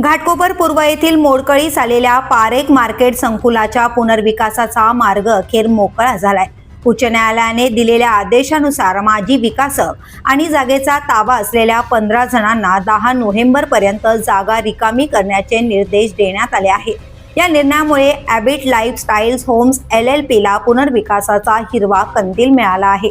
घाटकोपर पूर्व येथील मोडकळीस आलेल्या पारेख मार्केट संकुलाच्या पुनर्विकासाचा मार्ग अखेर मोकळा झालाय. उच्च न्यायालयाने दिलेल्या आदेशानुसार माजी विकासक आणि जागेचा ताबा असलेल्या पंधरा जणांना दहा नोव्हेंबर पर्यंत जागा रिकामी करण्याचे निर्देश देण्यात आले आहेत या निर्णयामुळे Abit lifestyles homes L L पीला पुनर्विकासाचा हिरवा कंदील मिळाला आहे.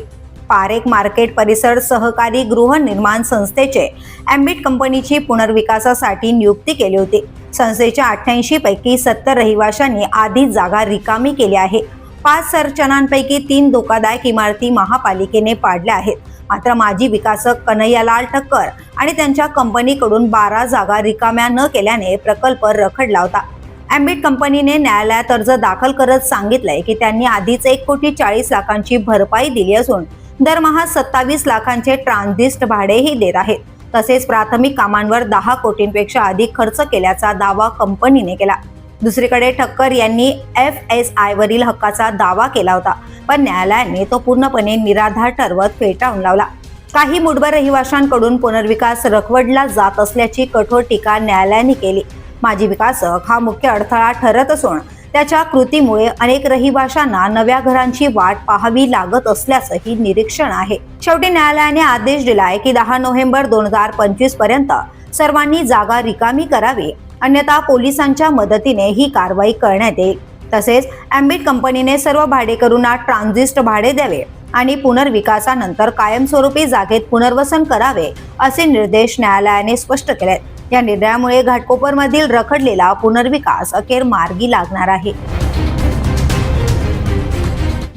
पारेख मार्केट परिसर सहकारी गृहनिर्माण संस्थेचे ॲम्बिट कंपनीची पुनर्विकासासाठी नियुक्ती केली होती. संस्थेच्या अठ्ठ्याऐंशी पैकी सत्तर रहिवाशांनी आधीच जागा रिकामी केली आहे. पाच संरचनांपैकी तीन धोकादायक इमारती महापालिकेने पाडल्या आहेत. मात्र माजी विकासक कन्हैयालाल ठक्कर आणि त्यांच्या कंपनीकडून बारा जागा रिकाम्या न केल्याने प्रकल्प रखडला होता. ॲम्बिट कंपनीने न्यायालयात अर्ज दाखल करत सांगितलंय की त्यांनी आधीच एक कोटी चाळीस लाखांची भरपाई दिली असून दरमहा सत्तावीस लाखांचे ट्रान्झिस्ट भाडेही देत आहेत. तसेच प्राथमिक कामांवर दहा कोटींपेक्षा अधिक खर्च केल्याचा दावा कंपनीने केला. दुसरीकडे ठक्कर यांनी एफ एस आय वरील हक्काचा दावा केला होता पण न्यायालयाने तो पूर्णपणे निराधार ठरवत फेटाळून लावला. काही मुठभर रहिवाशांकडून पुनर्विकास रखवडला जात असल्याची कठोर टीका न्यायालयाने केली. माजी विकासक हा मुख्य अडथळा ठरत असून त्याच्या कृतीमुळे अनेक रहिवाशांना नव्या घरांची वाट पाहावी लागत असल्याचंही निरीक्षण आहे. शेवटी न्यायालयाने आदेश दिलाय की दहा नोव्हेंबर दोन हजार पंचवीसपर्यंत सर्वांनी जागा रिकामी करावी अन्यथा पोलिसांच्या मदतीने ही कारवाई करण्यात येईल. तसेच अँबिट कंपनीने सर्व भाडेकरूंना ट्रान्झिस्ट भाडे द्यावे आणि पुनर्विकासानंतर कायमस्वरूपी जागेत पुनर्वसन करावे असे निर्देश न्यायालयाने स्पष्ट केलेत. या निर्णयामुळे घाटकोपरमधील रखडलेला पुनर्विकास अखेर मार्गी लागणार आहे.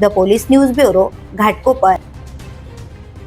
The police news bureau Ghatkopar.